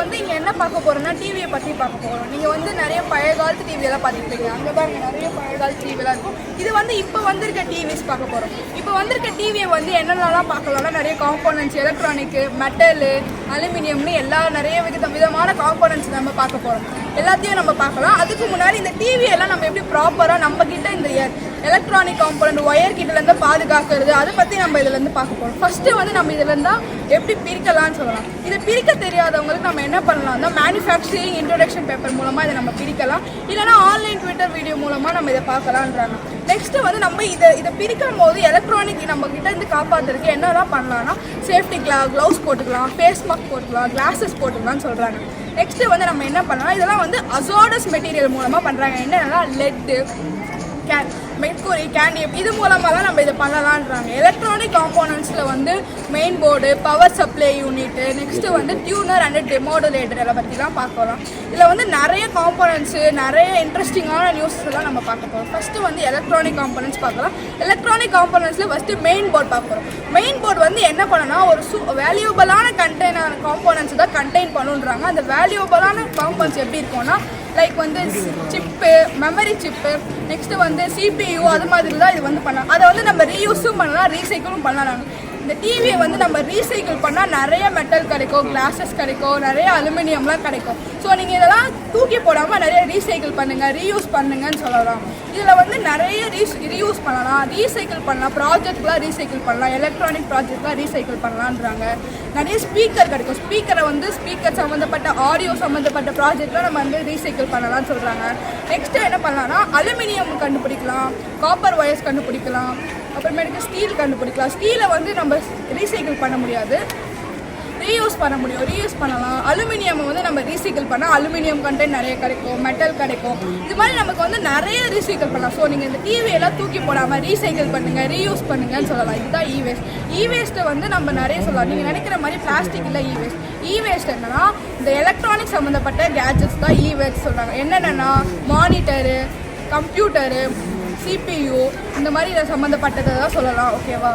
பார்த்தீங்கன்னா டிவியை பற்றி பார்க்க போகிறோம் நீங்கள் வந்து நிறைய பழைய காலத்து டிவியெல்லாம் பார்த்துருப்பீங்க. அங்கே பாருங்க நிறைய பழைய காலத்து டிவியெல்லாம் இருக்கும். இது வந்து இப்போ வந்திருக்க டிவிஸ் பார்க்க போகிறோம் இப்போ வந்திருக்க டிவியை வந்து என்னென்னலாம் பார்க்கலாம்னா நிறைய காம்போனன்ட்ஸ் எலக்ட்ரானிக்கு மெட்டலு அலுமினியம்னு எல்லா நிறைய வித விதமான காம்போனன்ட்ஸ் நம்ம பார்க்க போகிறோம் எல்லாத்தையும் நம்ம பார்க்கலாம். அதுக்கு முன்னாடி இந்த டிவியெல்லாம் நம்ம எப்படி ப்ராப்பராக நம்ம கிட்ட இந்த எலக்ட்ரானிக் காம்போனன்ட் ஒயர் கிட்டலேருந்து பாதுகாக்கிறது. அதை பற்றி நம்ம இதுலேருந்து பார்க்க போகிறோம் ஃபஸ்ட்டு வந்து நம்ம இதுலேருந்து எப்படி பிரிக்கலாம்னு சொல்லலாம். இதை பிரிக்க தெரியாதவங்களுக்கு நம்ம என்ன பண்ணலாம்னா மேனுஃபேக்சரிங் இன்ட்ரொடக்ஷன் பேப்பர் மூலமாக இதை நம்ம பிரிக்கலாம். இல்லைனா ஆன்லைன் ட்விட்டர் வீடியோ மூலமாக நம்ம இதை பார்க்கலான்றாங்க நெக்ஸ்ட்டு வந்து நம்ம இதை இதை பிரிக்கும் போது எலக்ட்ரானிக் நம்ம கிட்ட இருந்து காப்பாற்றுறதுக்கு என்னெல்லாம் பண்ணலாம்னா சேஃப்டி கிளா க்ளவுஸ் போட்டுக்கலாம் ஃபேஸ் மாஸ்க் போட்டுக்கலாம் கிளாஸஸ் போட்டுக்கலாம்னு சொல்கிறாங்க நெக்ஸ்ட்டு வந்து நம்ம என்ன பண்ணலாம்? இதெல்லாம் வந்து அசோடஸ் மெட்டீரியல் மூலமாக பண்ணுறாங்க என்னென்னா லெட்டு மெட்கூரி கேண்டியம் இது மூலமாக தான் நம்ம இதை பண்ணலான்றாங்க எலக்ட்ரானிக் காம்போனன்ட்ஸில் வந்து main board power supply unit next வந்து டியூனர் அண்ட் டெமோடுலேட்டர் இதை பற்றிலாம் பார்க்கலாம் இதில் வந்து நிறைய காம்போனன்ட்ஸு நிறைய இன்ட்ரெஸ்டிங்கான நியூஸஸ் எல்லாம் நம்ம பார்க்க போகிறோம் ஃபஸ்ட்டு வந்து எலக்ட்ரானிக் காம்போனன்ட்ஸ் பார்க்கலாம். எலக்ட்ரானிக் காம்போனன்ட்ஸில் ஃபஸ்ட்டு மெயின் போர்டு பார்க்குறோம் மெயின் போர்டு வந்து என்ன பண்ணனா ஒரு சு வேல்யூபிளான கண்டெய்னர் காம்போனன்ட்ஸ் தான் கண்டெயின் பண்ணுன்றாங்க அந்த வேல்யூபிளான காம்போனன்ட்ஸ் எப்படி இருக்கும்னா லைக் வந்து சிப்பு மெமரி சிப்பு நெக்ஸ்ட்டு வந்து சிபியு அது மாதிரி தான் இது வந்து பண்ணலாம். அதை வந்து நம்ம ரீயூஸும் பண்ணலாம் ரீசைக்கிளும் பண்ணலாம் இந்த டிவியை வந்து நம்ம ரீசைக்கிள் பண்ணால் நிறைய மெட்டல் கிடைக்கும் கிளாஸஸ் கிடைக்கும் நிறைய அலுமினியம்லாம் கிடைக்கும். ஸோ நீங்கள் இதெல்லாம் தூக்கி போடாமல் நிறைய ரீசைக்கிள் பண்ணுங்கள் ரீயூஸ் பண்ணுங்கன்னு சொல்லலாம். இதில் வந்து நிறைய ரீஸ் ரீயூஸ் பண்ணலாம். ரீசைக்கிள் பண்ணலாம். ப்ராஜெக்ட்லாம் ரீசைக்கிள் பண்ணலாம். எலக்ட்ரானிக் ப்ராஜெக்ட்லாம் ரீசைக்கிள் பண்ணலான்றாங்க நிறைய ஸ்பீக்கர் கிடைக்கும். ஸ்பீக்கரை வந்து ஸ்பீக்கர் சம்மந்தப்பட்ட ஆடியோ சம்மந்தப்பட்ட ப்ராஜெக்ட்லாம் நம்ம வந்து ரீசைக்கிள் பண்ணலாம்னு சொல்கிறாங்க நெக்ஸ்ட்டு என்ன பண்ணலாம்னா அலுமினியம் கண்டுபிடிக்கலாம். காப்பர் ஒயர்ஸ் கண்டுபிடிக்கலாம். அப்புறமேட்டுக்கு ஸ்டீல் கண்டுபிடிக்கலாம். ஸ்டீலை வந்து நம்ம ரீசைக்கிள் பண்ண முடியாது. ரீயூஸ் பண்ண முடியும். ரீயூஸ் பண்ணலாம். அலுமினியம் வந்து நம்ம ரீசைக்கிள் பண்ணால் அலுமினியம் கண்டென்ட் நிறைய கிடைக்கும் மெட்டல் கிடைக்கும். இது மாதிரி நமக்கு வந்து நிறைய ரீசைக்கிள் பண்ணலாம். ஸோ நீங்கள் இந்த டிவியெல்லாம் தூக்கி போடாமல் ரீசைக்கிள் பண்ணுங்கள் ரீயூஸ் பண்ணுங்கன்னு சொல்லலாம். இதுதான் இ வேஸ்ட் இ வேஸ்ட்டை வந்து நம்ம நிறைய சொல்லலாம். நீங்கள் நினைக்கிற மாதிரி பிளாஸ்டிக் இல்லை இ வேஸ்ட் இ வேஸ்ட் என்னன்னா இந்த எலக்ட்ரானிக் சம்மந்தப்பட்ட கேஜெட்ஸ் தான் இ வேஸ்ட் சொல்கிறாங்க என்னென்னா மானிட்டரு கம்ப்யூட்டரு சிபியு இந்த மாதிரி இதை சம்மந்தப்பட்டதை தான் சொல்லலாம் ஓகேவா